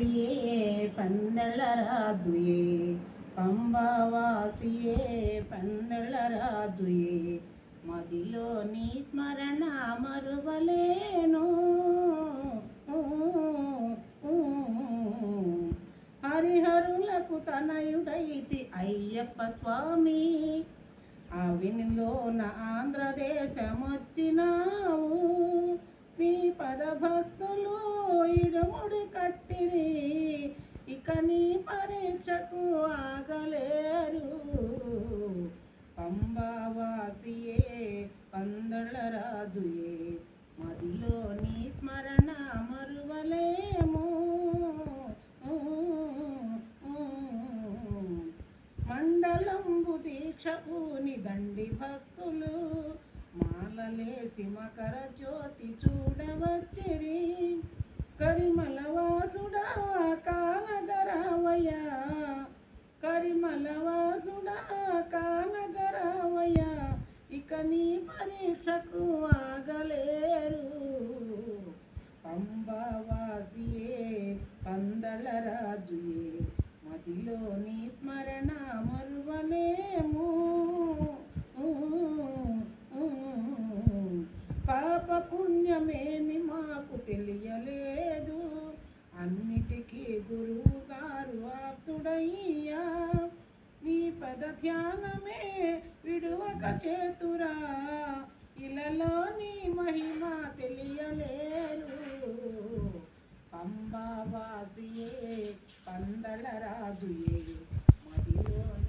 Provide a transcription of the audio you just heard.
పంబవాసియే పందళరాదుయే పంబవాసియే పందళరాదుయే మదిలో నీ స్మరణ మరువలేను. హరిహరులకు తనయుడైతి అయ్యప్ప స్వామి. అవినిలోన ఆంధ్రదేశమొచ్చినావు. వాసియే పందళ రాజుయే మదిలో నీ స్మరణ మరువలేము. మండలంబు దీక్ష దండి భక్తులు. మాలలేసి మకర జ్యోతి చూడవచ్చిరి. కరిమల నిజమేమి మాకు తెలియలేదు. అన్నిటికీ గురువుగారు ఆప్తుడయ్యా. నీ పద ధ్యానమే విడువక చేతురా. ఇలలో నీ మహిమ తెలియలేరు పంబావాసుయే పందళ రాజుయే మదిలో